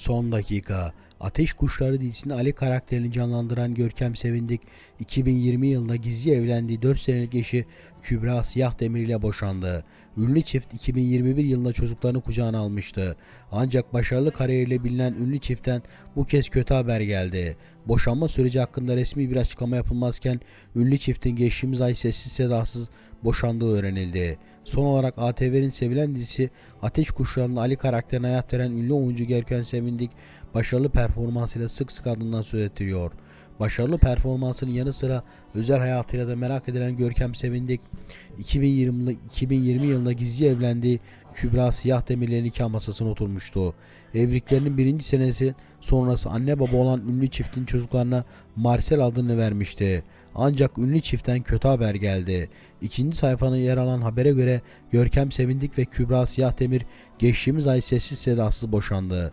Son dakika. Ateş Kuşları dizisinde Ali karakterini canlandıran Görkem Sevindik 2020 yılında gizli evlendiği 4 senelik eşi Kübra Siyah Demir ile boşandı. Ünlü çift 2021 yılında çocuklarını kucağına almıştı. Ancak başarılı kariyeriyle bilinen ünlü çiftten bu kez kötü haber geldi. Boşanma süreci hakkında resmi bir açıklama yapılmazken ünlü çiftin geçtiğimiz ay sessiz sedasız boşandığı öğrenildi. Son olarak ATV'nin sevilen dizisi Ateş Kuşları'nda Ali karakterine hayat veren ünlü oyuncu Görkem Sevindik başarılı performansıyla sık sık adından söz ettiriyor. Başarılı performansının yanı sıra özel hayatıyla da merak edilen Görkem Sevindik 2020, 2020 yılında gizli evlendiği Kübra Siyah Demir'le nikah masasına oturmuştu. Evliliklerinin birinci senesi sonrası anne baba olan ünlü çiftin çocuklarına Marcel adını vermişti. Ancak ünlü çiftten kötü haber geldi. İkinci sayfanın yer alan habere göre Görkem Sevindik ve Kübra Siyah Demir geçtiğimiz ay sessiz sedasız boşandı.